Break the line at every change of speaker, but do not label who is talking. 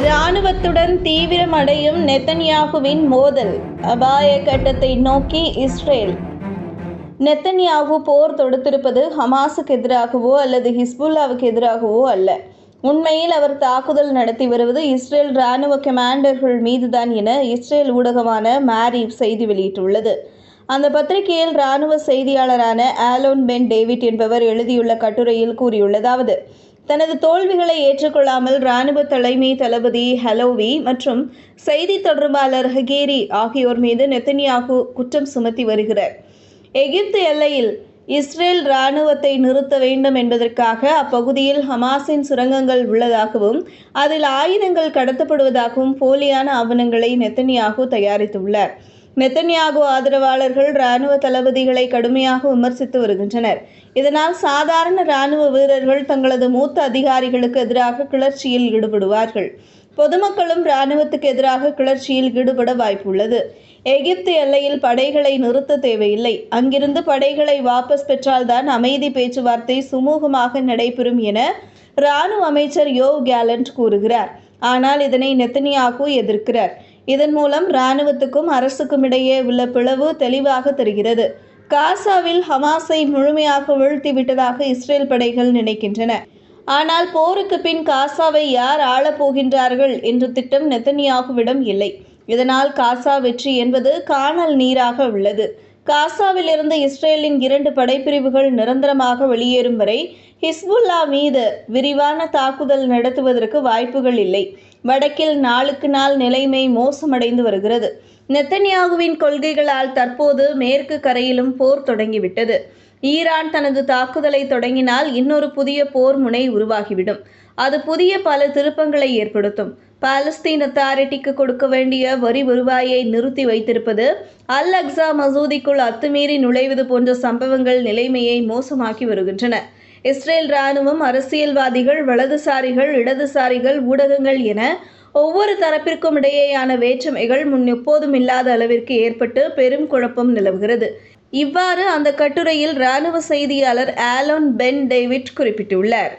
இராணுவத்துடன் தீவிரமடையும் நெத்தன்யாகுவின் மோதல் அபாய கட்டத்தை நோக்கி இஸ்ரேல். நெத்தன்யாகு போர் தொடுத்திருப்பது ஹமாஸுக்கு எதிராகவோ அல்லது ஹிஸ்புல்லாவுக்கு எதிராகவோ அல்ல. உண்மையில் அவர் தாக்குதல் நடத்தி வருவது இஸ்ரேல் இராணுவ கமாண்டர்கள் மீதுதான் என இஸ்ரேல் ஊடகமான மேரி செய்தி வெளியிட்டுள்ளது. அந்த பத்திரிகையில் இராணுவ செய்தியாளரான ஆலோன் பென் டேவிட் என்பவர் எழுதியுள்ள கட்டுரையில் கூறியுள்ளதாவது தனது தோல்விகளை ஏற்றுக்கொள்ளாமல் இராணுவ தலைமை தளபதி ஹலோவி மற்றும் செய்தி தொடர்பாளர் ஹகேரி ஆகியோர் மீது நெத்தனியாகு குற்றம் சுமத்தி வருகிறார். எகிப்து எல்லையில் இஸ்ரேல் இராணுவத்தை நிறுத்த வேண்டும் என்பதற்காக அப்பகுதியில் ஹமாஸின் சுரங்கங்கள் உள்ளதாகவும் அதில் ஆயுதங்கள் கடத்தப்படுவதாகவும் போலியான ஆவணங்களை நெத்தனியாகு தயாரித்துள்ளார். நெத்தன்யாகு ஆதரவாளர்கள் இராணுவ தளபதிகளை கடுமையாக விமர்சித்து வருகின்றனர். இதனால் சாதாரண இராணுவ வீரர்கள் தங்களது மூத்த அதிகாரிகளுக்கு எதிராக கிளர்ச்சியில் ஈடுபடுவார்கள். பொதுமக்களும் இராணுவத்துக்கு எதிராக கிளர்ச்சியில் ஈடுபட வாய்ப்புள்ளது. எகிப்து எல்லையில் படைகளை நிறுத்த தேவையில்லை. அங்கிருந்து படைகளை வாபஸ் பெற்றால்தான் அமைதி பேச்சுவார்த்தை சுமூகமாக நடைபெறும் என இராணுவ அமைச்சர் யோவ் கேலண்ட் கூறுகிறார். ஆனால் இதனை நெத்தனியாகு எதிர்க்கிறார். இதன் மூலம் இராணுவத்துக்கும் அரசுக்கும் இடையே உள்ள பிளவு தெளிவாக தெரிகிறது. காசாவில் ஹமாஸை முழுமையாக வீழ்த்திவிட்டதாக இஸ்ரேல் படைகள் நினைக்கின்றன. ஆனால் போருக்கு பின் காசாவை யார் ஆளப்போகின்றார்கள் என்று என்ற திட்டம் நெத்தனியாகுவிடம் இல்லை. இதனால் காசா வெற்றி என்பது காணல் நீராக உள்ளது. காசாவிலிருந்து இஸ்ரேலின் இரண்டு படைப்பிரிவுகள் நிரந்தரமாக வெளியேறும் வரை ஹிஸ்புல்லா மீது விரிவான தாக்குதல் நடத்துவதற்கு வாய்ப்புகள் இல்லை. வடக்கில் நாளுக்கு நாள் நிலைமை மோசமடைந்து வருகிறது. நெத்தன்யாகுவின் கொள்கைகளால் தற்போது மேற்கு கரையிலும் போர் தொடங்கிவிட்டது. ஈரான் தனது தாக்குதலை தொடங்கினால் இன்னொரு புதிய போர் முனை உருவாகிவிடும். அது புதிய பல திருப்பங்களை ஏற்படுத்தும். பாலஸ்தீன் அத்தாரிட்டிக்கு கொடுக்க வேண்டிய வரி வருவாயை நிறுத்தி வைத்திருப்பது அல் அக்ஸா மசூதிக்குள் அத்துமீறி நுழைவது போன்ற சம்பவங்கள் நிலைமையை மோசமாக்கி வருகின்றன. இஸ்ரேல் இராணுவம் அரசியல்வாதிகள் வலதுசாரிகள் இடதுசாரிகள் ஊடகங்கள் என ஒவ்வொரு தரப்பிற்கும் இடையேயான வேற்றுமைகள் முன் எப்போதும் இல்லாத அளவிற்கு ஏற்பட்டு பெரும் குழப்பம் நிலவுகிறது. இவ்வாறு அந்த கட்டுரையில் இராணுவ செய்தியாளர் ஆலோன் பென் டேவிட் குறிப்பிட்டுள்ளார்.